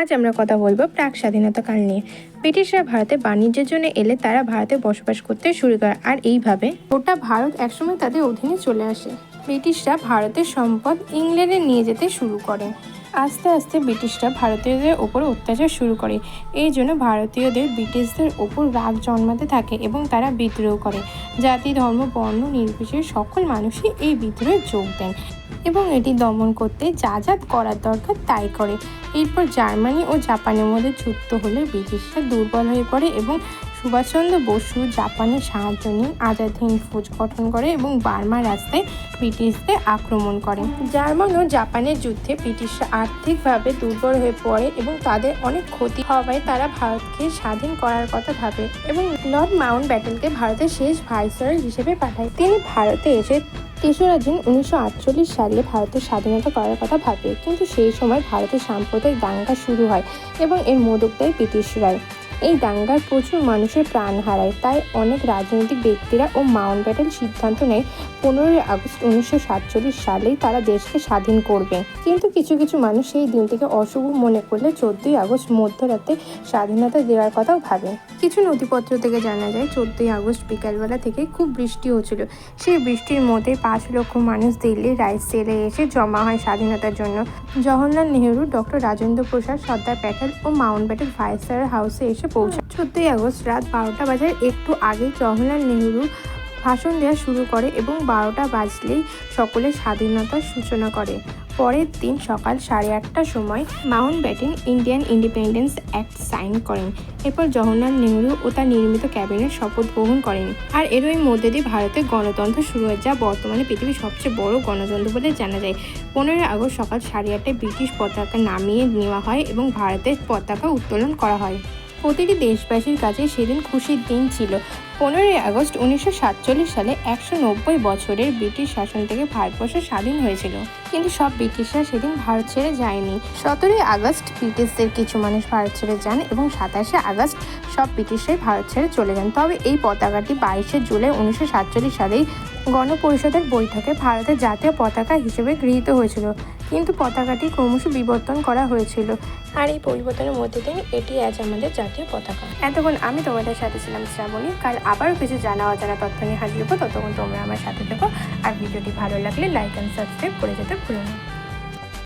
আজ আমরা কথা বলব প্রাক স্বাধীনতাকাল নিয়ে। ব্রিটিশরা ভারতে বাণিজ্যের জন্য এলে তারা ভারতে বসবাস করতে শুরু করে, আর এইভাবে গোটা ভারত একসময় তাদের অধীনে চলে আসে। ব্রিটিশরা ভারতের সম্পদ ইংল্যান্ডে নিয়ে যেতে শুরু করে। আস্তে আস্তে ব্রিটিশরা ভারতীয়দের ওপর অত্যাচার শুরু করে। এই জন্য ভারতীয়দের ব্রিটিশদের ওপর রাগ জন্মাতে থাকে এবং তারা বিদ্রোহ করে। জাতি, ধর্ম, বর্ণ নির্বিশেষে সকল মানুষই এই বিদ্রোহে যোগ দেন। এবং এটি দমন করতে যা যা করার দরকার তাই করে। এরপর জার্মানি ও জাপানের মধ্যে যুক্ত হলে ব্রিটিশরা দুর্বল হয়ে পড়ে এবং সুভাষচন্দ্র বসু জাপানের সাহায্য নিয়ে আজাদ হিন্দ ফৌজ গঠন করে এবং বার্মা রাস্তায় ব্রিটিশদের আক্রমণ করে। জার্মান ও জাপানের যুদ্ধে ব্রিটিশরা আর্থিকভাবে দুর্বল হয়ে পড়ে এবং তাদের অনেক ক্ষতি হওয়ায় তারা ভারতকে স্বাধীন করার কথা ভাবে এবং লর্ড মাউন্ট ব্যাটেলকে ভারতের শেষ ভাইসরয় হিসেবে পাঠায়। তিনি ভারতে এসে তেসরা জুন উনিশশো আটচল্লিশ সালে ভারতের স্বাধীনতা করার কথা ভাবে। কিন্তু সেই সময় ভারতের সাম্প্রদায়িক দাঙ্গা শুরু হয় এবং এর মোদক দেয় ব্রিটিশরাই। এই দাঙ্গার প্রচুর মানুষের প্রাণ হারায়। তাই অনেক রাজনৈতিক ব্যক্তিরা ও মাউন্ট ব্যাটেল সিদ্ধান্ত নেয়, পনেরোই আগস্ট উনিশশো সাতচল্লিশ সালেই তারা দেশকে স্বাধীন করবে। কিন্তু কিছু কিছু মানুষ সেই দিনটিকে অশুভ মনে করলে চোদ্দই আগস্ট মধ্যরাতে স্বাধীনতা দেওয়ার কথাও ভাবে। কিছু নথিপত্র থেকে জানা যায়, চোদ্দই আগস্ট বিকালবেলা থেকে খুব বৃষ্টি হচ্ছিল। সেই বৃষ্টির মধ্যে পাঁচ লক্ষ মানুষ দিল্লি রাইস সেলে এসে জমা হয় স্বাধীনতার জন্য। জওহরলাল নেহরু, ডক্টর রাজেন্দ্র প্রসাদ, সর্দার প্যাটেল ও মাউন্ট ব্যাটেল ভাইসরয় হাউসে এসে পৌঁছায়। চোদ্দই আগস্ট রাত বারোটা বাজার একটু আগে জওহরলাল নেহরু ভাষণ দেওয়া শুরু করে এবং বারোটা বাজলেই সকলে স্বাধীনতার সূচনা করে। পরের দিন সকাল সাড়ে আটটার সময় Mountbatten Indian Independence Act sign করেন। এরপর জওহরলাল নেহরু ও তার নির্মিত ক্যাবিনেট শপথ গ্রহণ করেন। আর এরই মধ্যে দিয়ে ভারতের গণতন্ত্র শুরু হয় যা বর্তমানে পৃথিবীর সবচেয়ে বড় গণতন্ত্র বলে জানা যায়। পনেরোই আগস্ট সকাল সাড়ে আটটায় ব্রিটিশ পতাকা নামিয়ে নেওয়া হয় এবং ভারতের পতাকা উত্তোলন করা হয়। প্রতিটি দেশবাসীর কাছে সেদিন খুশির দিন ছিল। পনেরোই আগস্ট উনিশশো সাতচল্লিশ সালে একশো নব্বই বছরের ব্রিটিশ শাসন থেকে ভারতবর্ষ স্বাধীন হয়েছিল। কিন্তু সব ব্রিটিশরা সেদিন ভারত ছেড়ে যায়নি। সতেরোই আগস্ট ব্রিটিশদের কিছু মানুষ ভারত ছেড়ে যান এবং সাতাশে আগস্ট সব ব্রিটিশরাই ভারত ছেড়ে চলে যান। তবে এই পতাকাটি বাইশে জুলাই উনিশশো সাতচল্লিশ সালেই গণপরিষদের বৈঠকে ভারতের জাতীয় পতাকা হিসেবে গৃহীত হয়েছিল। কিন্তু পতাকাটি ক্রমশ বিবর্তন করা হয়েছিল। আর এই পরিবর্তনের মধ্যে দিয়ে এটি আজ আমাদের জাতীয় পতাকা। এতক্ষণ আমি তোমাদের সাথে ছিলাম শ্রাবণী। কাল আবারও কিছু জানা অজানা তথ্য নিয়ে হাজির হব। ততক্ষণ তোমরা আমার সাথে থেকো। আর ভিডিওটি ভালো লাগলে লাইক অ্যান্ড সাবস্ক্রাইব করে যেতে ভুলো না।